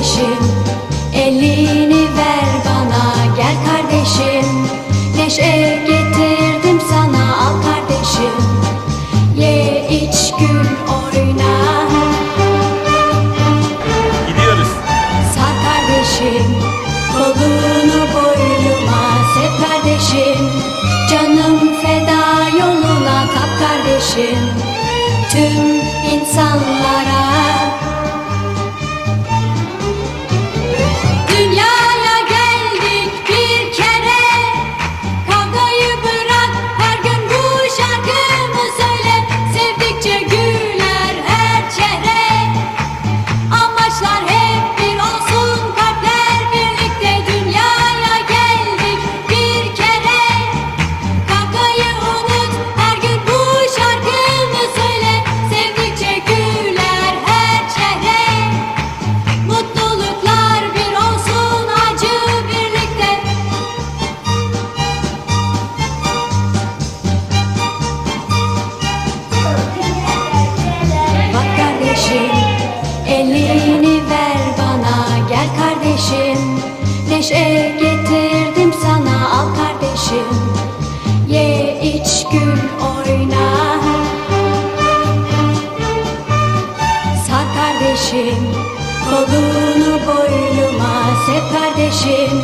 kardeşim. Elini ver bana gel kardeşim. Neşe getirdim sana al kardeşim. Ye iç gül oyna. Gidiyoruz. Sar kardeşim kolunu boynuma sev kardeşim. Canım feda yoluna tap kardeşim. Tüm insanlara kolunu boynuma sev kardeşim.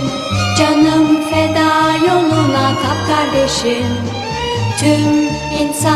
Canım feda yoluna tap kardeşim. Tüm insanlara